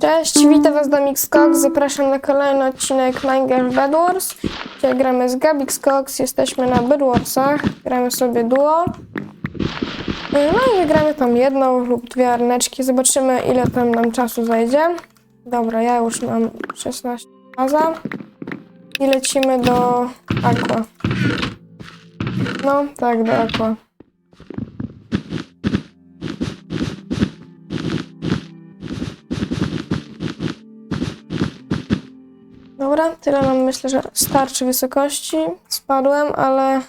Cześć, witam was do Mixcox. Zapraszam na kolejny odcinek Minecraft Bed Wars. Dzisiaj gramy z Gabix Cox, jesteśmy na Bed Warsach. Gramy sobie duo. No i wygramy tam jedną lub dwie arneczki. Zobaczymy ile tam nam czasu zajdzie. Dobra, ja już mam 16 baza. I lecimy do Aqua. No, tak, do Aqua. Dobra, tyle nam myślę, że starczy wysokości. Spadłem, ale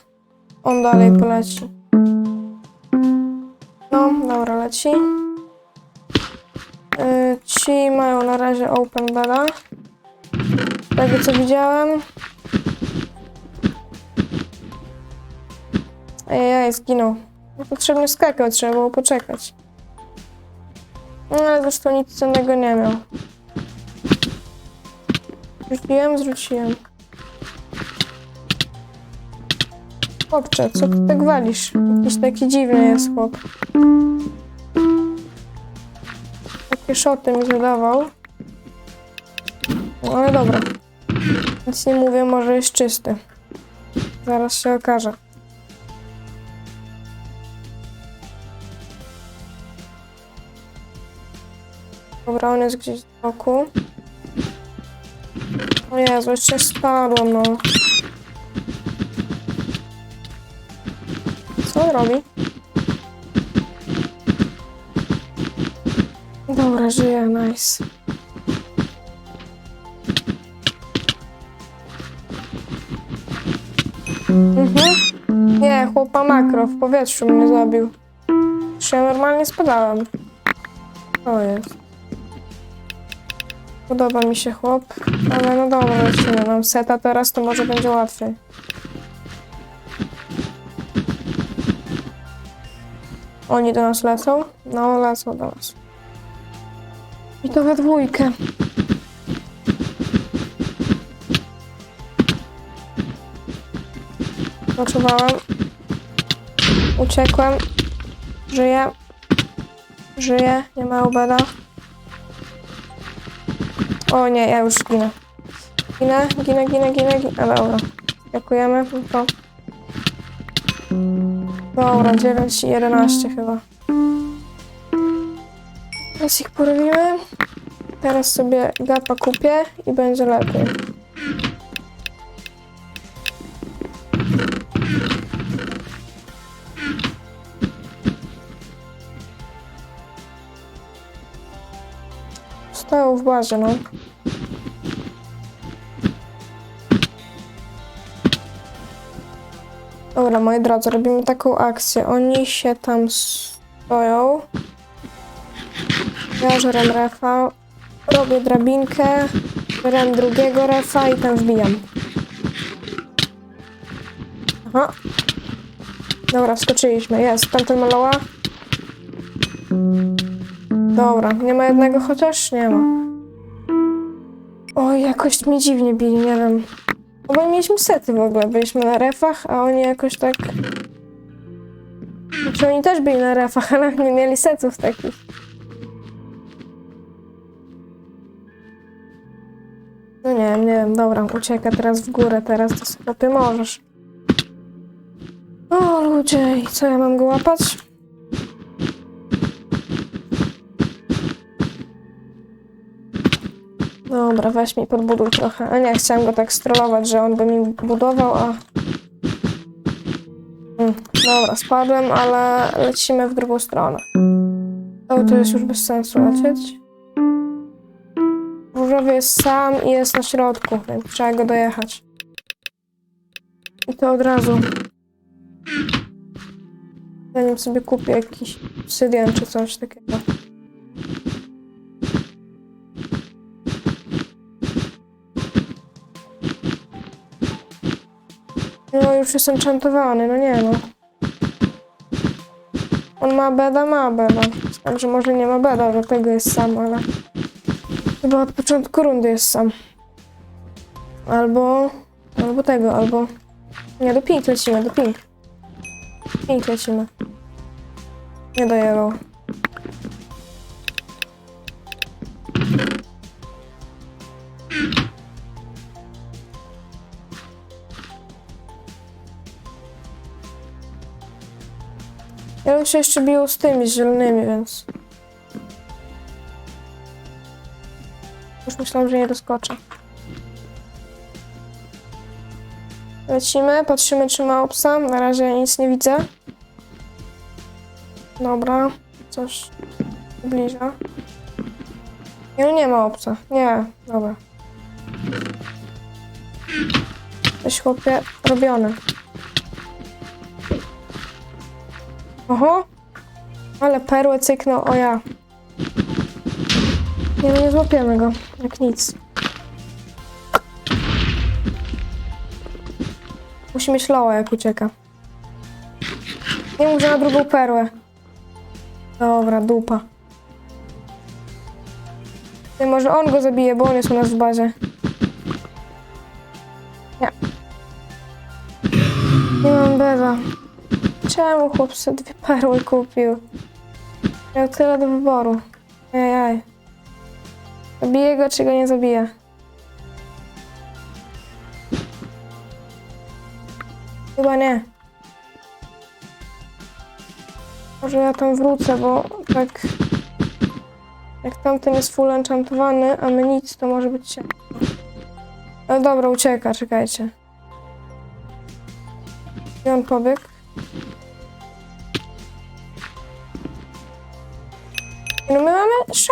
on dalej poleci. No, dobra, leci. Yy, ci mają na razie open beda. Z tego co widziałem. Ejej, zginął. Potrzebny skakał, trzeba było poczekać. No, ale zresztą nic cennego nie miał. Zrzuciłem, zrzuciłem. Chłopcze, co ty tak walisz? Jakiś taki dziwny jest chłop. Takie szoty mi zadawał. No ale dobra. Nic nie mówię, może jest czysty. Zaraz się okaże. Dobra, on jest gdzieś z boku. O Jezu, jeszcze spadłem, no. Co on robi? Dobra, żyje, nice. Mhm. Nie, chłopa makro w powietrzu mnie zabił. Czy ja normalnie spadałem? O jest. Podoba mi się chłop, ale no dobra, lecimy. Mam seta teraz, to może będzie łatwiej. Oni do nas lecą? No, lecą do nas. I to we dwójkę. Poczuwałem. Uciekłem. Żyję. Żyję, nie ma ubeda. O nie, ja już ginę. Ginę, ginę, ginę, ginę, ginę. Ale dobra. Dziękujemy. To. Dobra, 9 i 11 chyba. Teraz ich porobimy. Teraz sobie gapa kupię i będzie lepiej. Stoją w bazie, no. Dobra, moi drodzy, robimy taką akcję. Oni się tam stoją. Ja żerem refa. Robię drabinkę. Żerem drugiego refa i tam wbijam. Aha. Dobra, wskoczyliśmy. Jest, tamten maloła. Dobra, nie ma jednego chociaż? Nie ma. Oj, jakoś mnie dziwnie bili, nie wiem. Bo mieliśmy sety w ogóle, byliśmy na refach, a oni jakoś tak... Znaczy oni też byli na refach, ale nie mieli setów takich. No nie wiem, nie wiem, dobra, ucieka teraz w górę, teraz to sobie możesz. O ludzie, co ja mam go łapać? Dobra, weź mi podbuduj trochę. A nie, chciałem go tak strollować, że on by mi budował, a... Mm, dobra, spadłem, ale lecimy w drugą stronę. To, to jest już bez sensu lecieć. Różowy jest sam i jest na środku, więc trzeba go dojechać. I to od razu. Zanim sobie kupię jakiś obsydian czy coś takiego. Już jest enchantowany, no nie no. On ma beda, ma beda. Także może nie ma beda, dlatego jest sam, ale... Chyba od początku rundy jest sam. Albo... Albo tego, albo... Nie, do pink lecimy, do pink. Pink lecimy. Nie do yellow. Oni się jeszcze biją z tymi zielonymi, więc... Już myślałam, że nie doskoczę. Lecimy, patrzymy czy ma obsa. Na razie nic nie widzę. Dobra, coś zbliża. Nie, no nie ma obca. Nie, dobra. Coś chłopie robione. Oho! Ale perłę cyknął, o ja. Nie, no nie złapiemy go, jak nic. Musi mieć loła, jak ucieka. Nie mów, na drugą perłę. Dobra, dupa. Ty, może on go zabije, bo on jest u nas w bazie. Nie. Nie mam beza. Czemu chłop sobie dwie perły kupił? Miał tyle do wyboru. Ejaj. Zabiję go, czy go nie zabiję? Chyba nie. Może ja tam wrócę, bo tak... Jak tamten jest full enchantowany, a my nic, to może być ciężko. No dobra, ucieka, czekajcie. I on pobiegł.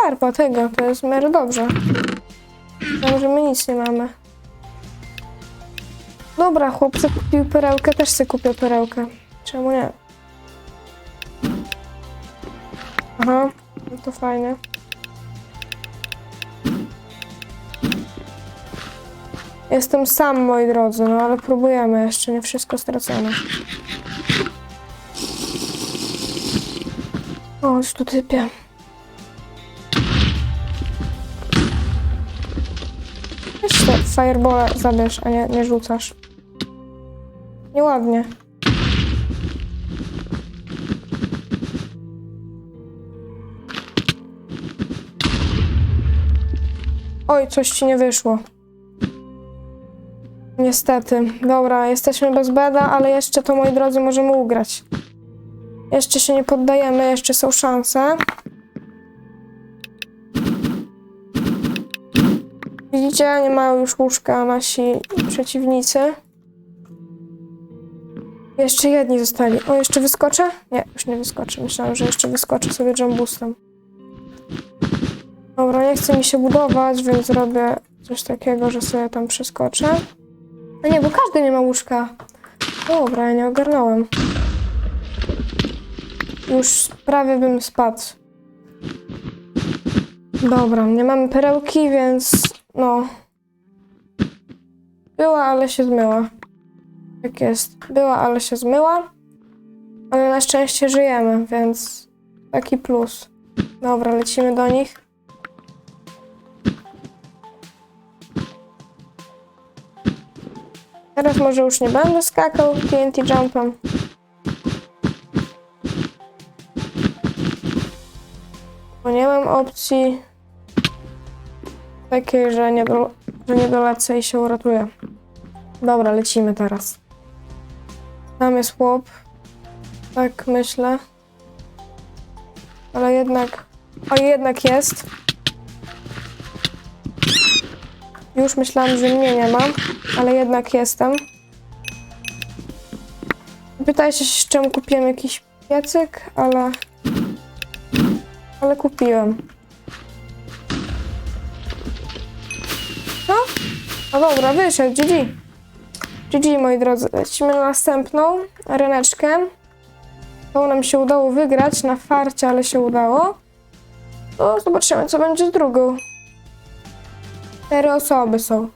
Szarpa tego, to jest miarę dobrze. Że my nic nie mamy. Dobra, chłopcy kupił perełkę, też sobie kupię perełkę. Czemu nie? Aha, no to fajnie. Jestem sam, moi drodzy, no ale próbujemy, jeszcze nie wszystko stracone. O, tu typie. Fireballa zabierz, a nie, nie rzucasz. Nieładnie. Oj, coś ci nie wyszło. Niestety. Dobra, jesteśmy bez beda, ale jeszcze to, moi drodzy, możemy ugrać. Jeszcze się nie poddajemy, jeszcze są szanse. Nie mają już łóżka nasi przeciwnicy. Jeszcze jedni zostali. O, jeszcze wyskoczę? Nie, już nie wyskoczę. Myślałam, że jeszcze wyskoczę sobie jumbustem. Dobra, nie chce mi się budować, więc zrobię coś takiego, że sobie tam przeskoczę. A nie, bo każdy nie ma łóżka. Dobra, ja nie ogarnąłem. Już prawie bym spadł. Dobra, nie mamy perełki, więc no. Była, ale się zmyła. Tak jest. Była, ale się zmyła. Ale na szczęście żyjemy, więc taki plus. Dobra, lecimy do nich. Teraz może już nie będę skakał TNT jumpem. Bo nie mam opcji takiej, że nie, do, że nie dolecę i się uratuję. Dobra, lecimy teraz. Tam jest chłop. Tak myślę. Ale jednak... O, jednak jest. Już myślałam, że mnie nie ma, ale jednak jestem. Pytajcie się, z czemu kupiłem jakiś piecyk, ale... Ale kupiłem. No dobra, wyszedł, GG. GG, moi drodzy. Lecimy na następną ryneczkę. To nam się udało wygrać na farcie, ale się udało. To zobaczymy, co będzie z drugą. Cztery osoby są.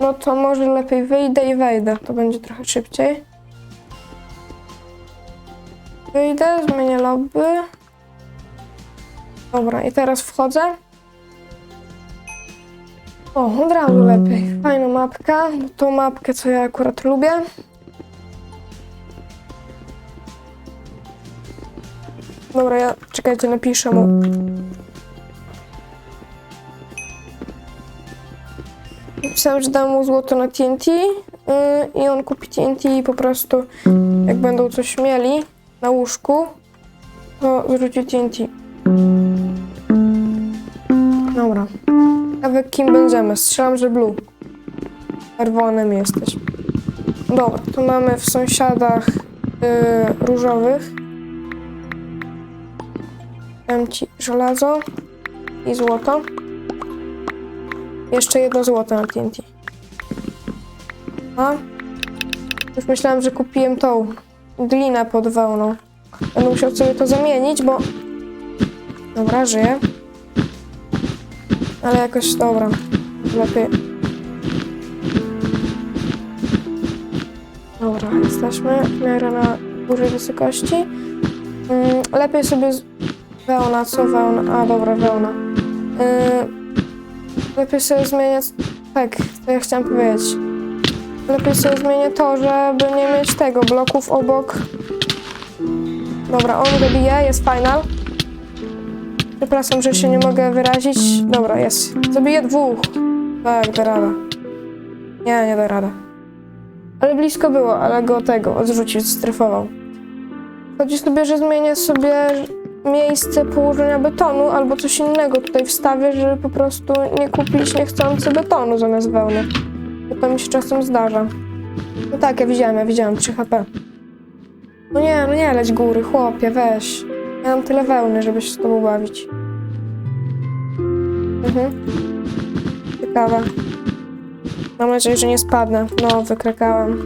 No to może lepiej wyjdę i wejdę. To będzie trochę szybciej. Wyjdę, zmienię lobby. Dobra, i teraz wchodzę. O, od razu lepiej. Fajna mapka. Tą mapkę, co ja akurat lubię. Dobra, ja czekajcie, napiszę mu. Napisałam, że dam mu złoto na TNT yy, i on kupi TNT i po prostu jak będą coś mieli na łóżku, to zrzuci TNT. Dobra. Ciekawe kim będziemy. Strzelam, że blue. Czerwonym jesteś. Dobra, tu mamy w sąsiadach yy, różowych. Dam ci żelazo i złoto. Jeszcze jedno złoto na TNT. A? Już myślałam, że kupiłem tą glinę pod wełną. Będę musiał sobie to zamienić, bo... Dobra, żyję. Ale jakoś, dobra. Lepiej. Dobra, jesteśmy w miarę na dużej wysokości. Mm, lepiej sobie... Z... Wełna, co wełna? A, dobra, wełna. Yy, lepiej sobie zmieniać... Tak, to ja chciałam powiedzieć. Lepiej sobie zmienię to, żeby nie mieć tego, bloków obok. Dobra, on go bije, jest final. Przepraszam, że się nie mogę wyrazić. Dobra, jest. Zabiję dwóch. Tak, da rada. Nie, nie da rada. Ale blisko było, ale go tego odrzucił, strefował. Chodzi sobie, że zmienię sobie miejsce położenia betonu albo coś innego tutaj wstawię, żeby po prostu nie kupić niechcący betonu zamiast wełny. Bo to mi się czasem zdarza. No tak, ja widziałem, ja widziałem 3 HP. No nie, no nie leć góry, chłopie, weź. Ja mam tyle wełny, żeby się z tobą bawić. Mhm. Ciekawe. Mam nadzieję, że nie spadnę. No, wykrakałem.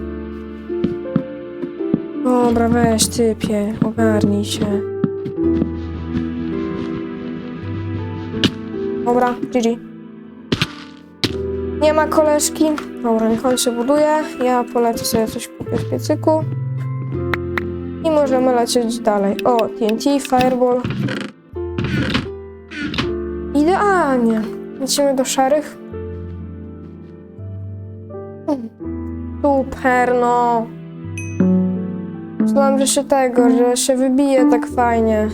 Dobra, weź typie, ogarnij się. Dobra, GG. Nie ma koleżki. Dobra, niech on się buduje. Ja polecę sobie coś kupię w piecyku. Możemy lecieć dalej. O, TNT, Fireball. Idealnie. Lecimy do szarych. Super, no. Myślałam, że się tego, że się wybije tak fajnie.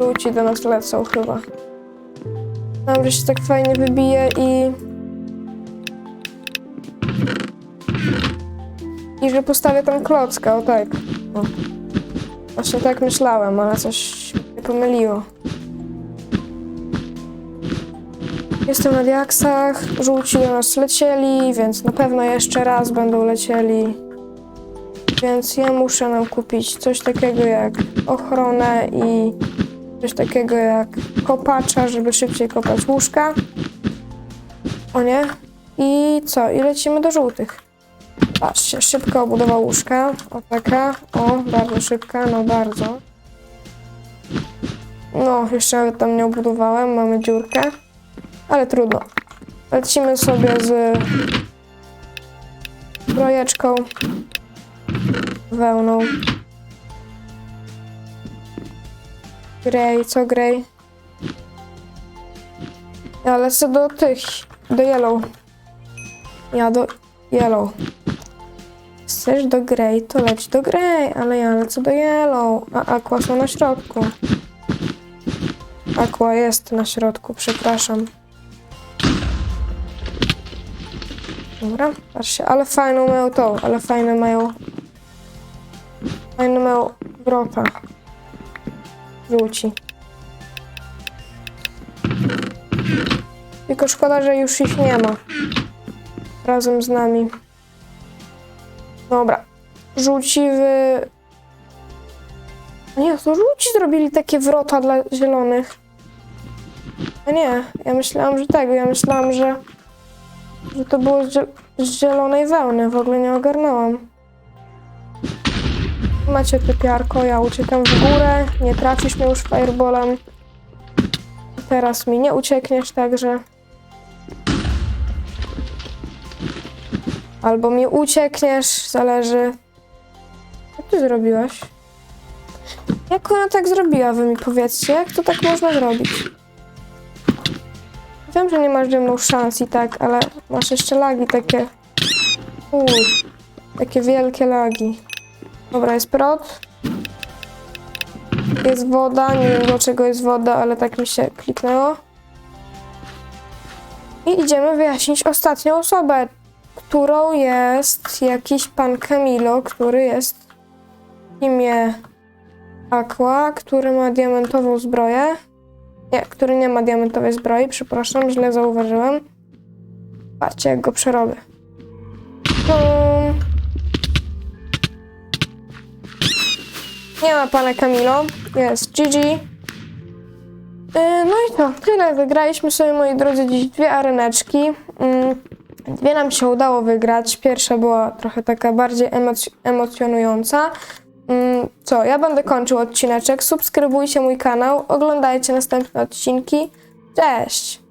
Luci do nas lecą chyba. Myślałam, że się tak fajnie wybije i... I że postawię tam klocka, o tak. O. Właśnie tak myślałem, ale coś mnie pomyliło. Jestem na diaksach, żółci do nas lecieli, więc na pewno jeszcze raz będą lecieli. Więc ja muszę nam kupić coś takiego jak ochronę i coś takiego jak kopacza, żeby szybciej kopać łóżka. O nie? I co? I lecimy do żółtych. Patrzcie, szybka obudowa łóżka. O taka. O, bardzo szybka, no bardzo. No, jeszcze nawet tam nie obudowałem, mamy dziurkę. Ale trudno. Lecimy sobie z brojeczką, wełną. Grey, co grey? Ja lecę do tych, do yellow. Ja do yellow. Chcesz do grey, to leć do grey, ale ja lecę do yellow, a aqua są na środku. Aqua jest na środku, przepraszam. Dobra, patrzcie, ale fajną mają tą, ale fajne mają... Fajne mają wrota. Żółci. Tylko szkoda, że już ich nie ma. Razem z nami. Dobra. Żółci w... Nie, to żółci zrobili takie wrota dla zielonych. A nie, ja myślałam, że tego, ja myślałam, że... Że to było z, z zielonej wełny, w ogóle nie ogarnęłam. Macie typiarko, ja uciekam w górę, nie trafisz mnie już fireballem. Teraz mi nie uciekniesz, także... Albo mi uciekniesz, zależy. Co ty zrobiłaś? Jak ona tak zrobiła, wy mi powiedzcie, jak to tak można zrobić? Wiem, że nie masz ze mną szans i tak, ale masz jeszcze lagi takie. Uj, takie wielkie lagi. Dobra, jest prot. Jest woda, nie wiem dlaczego jest woda, ale tak mi się kliknęło. I idziemy wyjaśnić ostatnią osobę, którą jest jakiś pan Camilo, który jest imię Aqua, który ma diamentową zbroję. Nie, który nie ma diamentowej zbroi, przepraszam, źle zauważyłem. Patrzcie, jak go przerobię. Nie ma pana Kamilo, jest GG. Yy, No i to, tyle. Wygraliśmy sobie, moi drodzy, dziś dwie areneczki. Dwie nam się udało wygrać. Pierwsza była trochę taka bardziej emoc- emocjonująca. Yy, Co, ja będę kończył odcineczek. Subskrybujcie mój kanał, oglądajcie następne odcinki. Cześć!